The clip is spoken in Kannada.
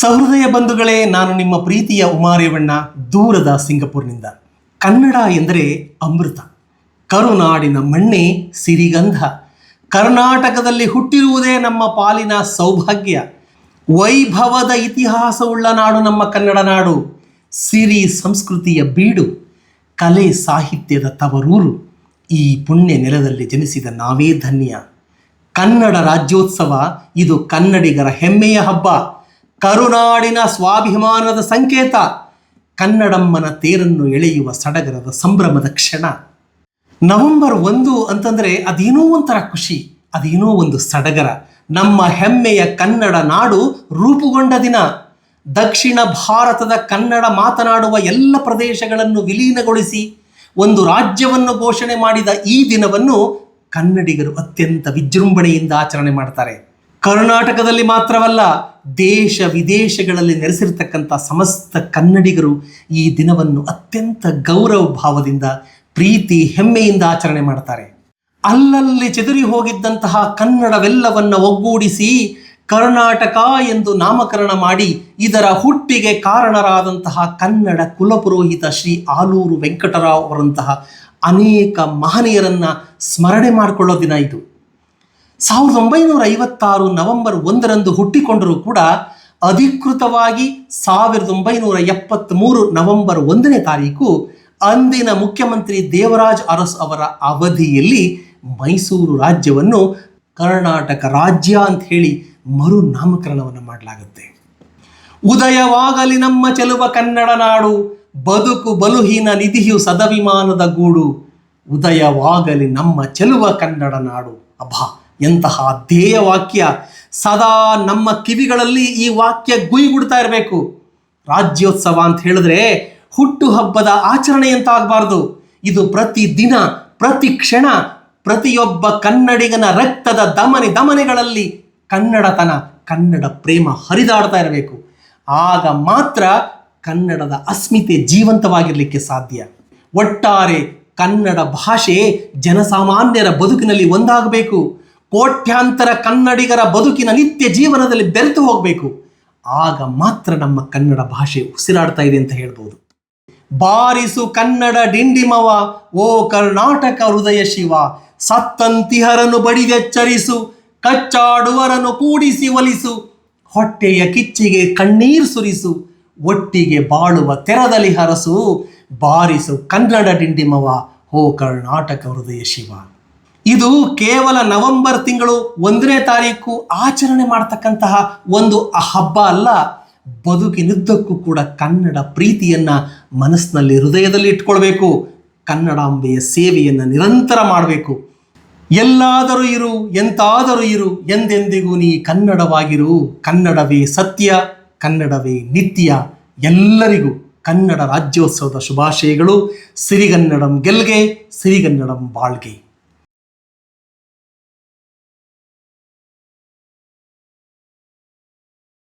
ಸಹೃದಯ ಬಂಧುಗಳೇ, ನಾನು ನಿಮ್ಮ ಪ್ರೀತಿಯ ಉಮಾರೇವಣ್ಣ, ದೂರದ ಸಿಂಗಪುರ್ನಿಂದ. ಕನ್ನಡ ಎಂದರೆ ಅಮೃತ. ಕರುನಾಡಿನ ಮಣ್ಣೆ ಸಿರಿಗಂಧ. ಕರ್ನಾಟಕದಲ್ಲಿ ಹುಟ್ಟಿರುವುದೇ ನಮ್ಮ ಪಾಲಿನ ಸೌಭಾಗ್ಯ. ವೈಭವದ ಇತಿಹಾಸವುಳ್ಳ ನಾಡು ನಮ್ಮ ಕನ್ನಡ ನಾಡು. ಸಿರಿ ಸಂಸ್ಕೃತಿಯ ಬೀಡು. ಕಲೆ ಸಾಹಿತ್ಯದ ತವರೂರು. ಈ ಪುಣ್ಯ ನೆಲದಲ್ಲಿ ಜನಿಸಿದ ನಾವೇ ಧನ್ಯ. ಕನ್ನಡ ರಾಜ್ಯೋತ್ಸವ, ಇದು ಕನ್ನಡಿಗರ ಹೆಮ್ಮೆಯ ಹಬ್ಬ. ಕರುನಾಡಿನ ಸ್ವಾಭಿಮಾನದ ಸಂಕೇತ. ಕನ್ನಡಮ್ಮನ ತೇರನ್ನು ಎಳೆಯುವ ಸಡಗರದ ಸಂಭ್ರಮದ ಕ್ಷಣ. ನವೆಂಬರ್ ಒಂದು ಅಂತಂದರೆ ಅದೇನೋ ಒಂಥರ ಖುಷಿ, ಅದೇನೋ ಒಂದು ಸಡಗರ. ನಮ್ಮ ಹೆಮ್ಮೆಯ ಕನ್ನಡ ನಾಡು ರೂಪುಗೊಂಡ ದಿನ. ದಕ್ಷಿಣ ಭಾರತದ ಕನ್ನಡ ಮಾತನಾಡುವ ಎಲ್ಲ ಪ್ರದೇಶಗಳನ್ನು ವಿಲೀನಗೊಳಿಸಿ ಒಂದು ರಾಜ್ಯವನ್ನು ಘೋಷಣೆ ಮಾಡಿದ ಈ ದಿನವನ್ನು ಕನ್ನಡಿಗರು ಅತ್ಯಂತ ವಿಜೃಂಭಣೆಯಿಂದ ಆಚರಣೆ ಮಾಡ್ತಾರೆ. ಕರ್ನಾಟಕದಲ್ಲಿ ಮಾತ್ರವಲ್ಲ, ದೇಶ ವಿದೇಶಗಳಲ್ಲಿ ನೆಲೆಸಿರ್ತಕ್ಕಂಥ ಸಮಸ್ತ ಕನ್ನಡಿಗರು ಈ ದಿನವನ್ನು ಅತ್ಯಂತ ಗೌರವ ಭಾವದಿಂದ, ಪ್ರೀತಿ, ಹೆಮ್ಮೆಯಿಂದ ಆಚರಣೆ ಮಾಡ್ತಾರೆ. ಅಲ್ಲಲ್ಲಿ ಚದುರಿ ಹೋಗಿದ್ದಂತಹ ಕನ್ನಡವೆಲ್ಲವನ್ನ ಒಗ್ಗೂಡಿಸಿ, ಕರ್ನಾಟಕ ಎಂದು ನಾಮಕರಣ ಮಾಡಿ, ಇದರ ಹುಟ್ಟಿಗೆ ಕಾರಣರಾದಂತಹ ಕನ್ನಡ ಕುಲಪುರೋಹಿತ ಶ್ರೀ ಆಲೂರು ವೆಂಕಟರಾವ್ ಅವರಂತಹ ಅನೇಕ ಮಹನೀಯರನ್ನ ಸ್ಮರಣೆ ಮಾಡಿಕೊಳ್ಳೋ ದಿನ ಇದು. ಸಾವಿರದ ಒಂಬೈನೂರ ಐವತ್ತಾರು ನವೆಂಬರ್ ಒಂದರಂದು ಹುಟ್ಟಿಕೊಂಡರೂ ಕೂಡ ಅಧಿಕೃತವಾಗಿ ಸಾವಿರದ ಒಂಬೈನೂರ ಎಪ್ಪತ್ತ್ಮೂರು ನವೆಂಬರ್ ಒಂದನೇ ತಾರೀಕು ಅಂದಿನ ಮುಖ್ಯಮಂತ್ರಿ ದೇವರಾಜ್ ಅರಸ್ ಅವರ ಅವಧಿಯಲ್ಲಿ ಮೈಸೂರು ರಾಜ್ಯವನ್ನು ಕರ್ನಾಟಕ ರಾಜ್ಯ ಅಂತ ಹೇಳಿ ಮರು ನಾಮಕರಣವನ್ನು ಮಾಡಲಾಗುತ್ತೆ. ಉದಯವಾಗಲಿ ನಮ್ಮ ಚೆಲುವ ಕನ್ನಡ ನಾಡು, ಬದುಕು ಬಲುಹೀನ ನಿಧಿಯು ಸದಭಿಮಾನದ ಗೂಡು, ಉದಯವಾಗಲಿ ನಮ್ಮ ಚೆಲುವ ಕನ್ನಡ ನಾಡು. ಅಬ್ಬಾ ಎಂತಹ ಧ್ಯೇಯ ವಾಕ್ಯ ಸದಾ ನಮ್ಮ ಕಿವಿಗಳಲ್ಲಿ ಈ ವಾಕ್ಯ ಗುಯ್ಗುಡ್ತಾ ಇರಬೇಕು. ರಾಜ್ಯೋತ್ಸವ ಅಂತ ಹೇಳಿದ್ರೆ ಹುಟ್ಟು ಹಬ್ಬದ ಆಚರಣೆ ಅಂತ ಆಗಬಾರ್ದು. ಇದು ಪ್ರತಿ ದಿನ, ಪ್ರತಿ ಕ್ಷಣ, ಪ್ರತಿಯೊಬ್ಬ ಕನ್ನಡಿಗನ ರಕ್ತದ ದಮನೆ, ದಮನೆಗಳಲ್ಲಿ ಕನ್ನಡತನ, ಕನ್ನಡ ಪ್ರೇಮ ಹರಿದಾಡ್ತಾ ಇರಬೇಕು. ಆಗ ಮಾತ್ರ ಕನ್ನಡದ ಅಸ್ಮಿತೆ ಜೀವಂತವಾಗಿರಲಿಕ್ಕೆ ಸಾಧ್ಯ. ಒಟ್ಟಾರೆ ಕನ್ನಡ ಭಾಷೆ ಜನಸಾಮಾನ್ಯರ ಬದುಕಿನಲ್ಲಿ ಒಂದಾಗಬೇಕು. ಕೋಟ್ಯಾಂತರ ಕನ್ನಡಿಗರ ಬದುಕಿನ ನಿತ್ಯ ಜೀವನದಲ್ಲಿ ಬೆರೆತು ಹೋಗಬೇಕು. ಆಗ ಮಾತ್ರ ನಮ್ಮ ಕನ್ನಡ ಭಾಷೆ ಉಸಿರಾಡ್ತಾ ಇದೆ ಅಂತ ಹೇಳ್ಬೋದು. ಬಾರಿಸು ಕನ್ನಡ ಡಿಂಡಿಮವ, ಓ ಕರ್ನಾಟಕ ಹೃದಯ ಶಿವ. ಸತ್ತಂತಿಹರನು ಬಡಿದೆಚ್ಚರಿಸು ಕಚ್ಚಾಡುವರನ್ನು ಕೂಡಿಸಿ ಒಲಿಸು. ಹೊಟ್ಟೆಯ ಕಿಚ್ಚಿಗೆ ಕಣ್ಣೀರು ಸುರಿಸು, ಒಟ್ಟಿಗೆ ಬಾಳುವ ತೆರದಲ್ಲಿ ಹರಸು. ಬಾರಿಸು ಕನ್ನಡ ಡಿಂಡಿಮವ, ಓ ಕರ್ನಾಟಕ ಹೃದಯ ಶಿವ. ಇದು ಕೇವಲ ನವೆಂಬರ್ ತಿಂಗಳು ಒಂದನೇ ತಾರೀಕು ಆಚರಣೆ ಮಾಡ್ತಕ್ಕಂತಹ ಒಂದು ಹಬ್ಬ ಅಲ್ಲ, ಬದುಕಿನುದ್ದಕ್ಕೂ ಕೂಡ ಕನ್ನಡ ಪ್ರೀತಿಯನ್ನ ಮನಸ್ಸಿನಲ್ಲಿ ಹೃದಯದಲ್ಲಿ ಇಟ್ಕೊಳ್ಬೇಕು, ಕನ್ನಡಾಂಬೆಯ ಸೇವೆಯನ್ನು ನಿರಂತರ ಮಾಡಬೇಕು. ಎಲ್ಲಾದರೂ ಇರು, ಎಂತಾದರೂ ಇರು, ಎಂದೆಂದಿಗೂ ನೀ ಕನ್ನಡವಾಗಿರು. ಕನ್ನಡವೇ ಸತ್ಯ, ಕನ್ನಡವೇ ನಿತ್ಯ. ಎಲ್ಲರಿಗೂ ಕನ್ನಡ ರಾಜ್ಯೋತ್ಸವದ ಶುಭಾಶಯಗಳು. ಸಿರಿಗನ್ನಡಂ ಗೆಲ್ಗೆ, ಸಿರಿಗನ್ನಡಂ ಬಾಳ್ಗೆ.